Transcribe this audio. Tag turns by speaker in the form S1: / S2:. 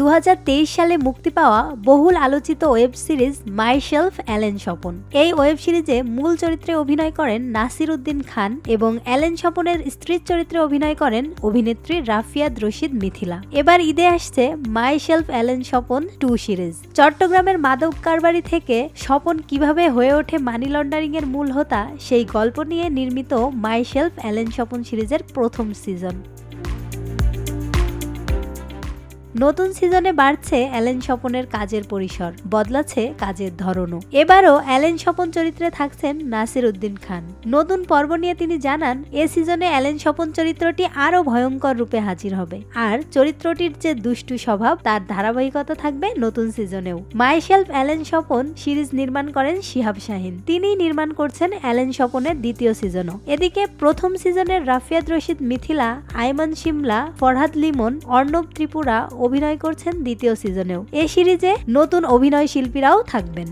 S1: দু হাজার তেইশ সালে মুক্তি পাওয়া বহুল আলোচিত web series myself Allen Swapan. এই ওয়েব সিরিজে মূল চরিত্রে অভিনয় করেন নাসির উদ্দিন খান এবং অ্যালেন স্বপনের স্ত্রীর চরিত্রে অভিনয় করেন অভিনেত্রী রাফিয়াদ রশিদ মিথিলা। এবার ঈদে আসছে myself Allen Swapan two series. চট্টগ্রামের মাদক কারবারি থেকে স্বপন কীভাবে হয়ে ওঠে মানি লন্ডারিং এর মূল হোতা সেই গল্প নিয়ে নির্মিত মাই শেলফ অ্যালেন স্বপন সিরিজের প্রথম সিজন। নতুন সিজনে বাড়ছে অ্যালেন স্বপনের কাজের পরিসর, বদলাচ্ছে কাজের ধরনও। এবারও অ্যালেন স্বপন চরিত্রে থাকছেন নাসির উদ্দিন খান। নতুন পর্ব নিয়ে তিনি জানান, এ সিজনে অ্যালেন স্বপন চরিত্রটি আরও ভয়ঙ্কর রূপে হাজির হবে। আর চরিত্রটির যে দুষ্টু স্বভাব, তার ধারাবাহিকতা থাকবে নতুন সিজনেও। মাইশেলফ অ্যালেন স্বপন সিরিজ নির্মাণ করেন শিহাব শাহিন। তিনিই নির্মাণ করছেন অ্যালেন স্বপনের দ্বিতীয় সিজনও। এদিকে প্রথম সিজনের রাফিয়াদ রশিদ মিথিলা, আইমান সিমলা ফরহাদ লিমন, অর্ণব ত্রিপুরা অভিনয় করছেন দ্বিতীয় সিজনেও। এ সিরিজে নতুন অভিনয় শিল্পীরাও থাকবেন।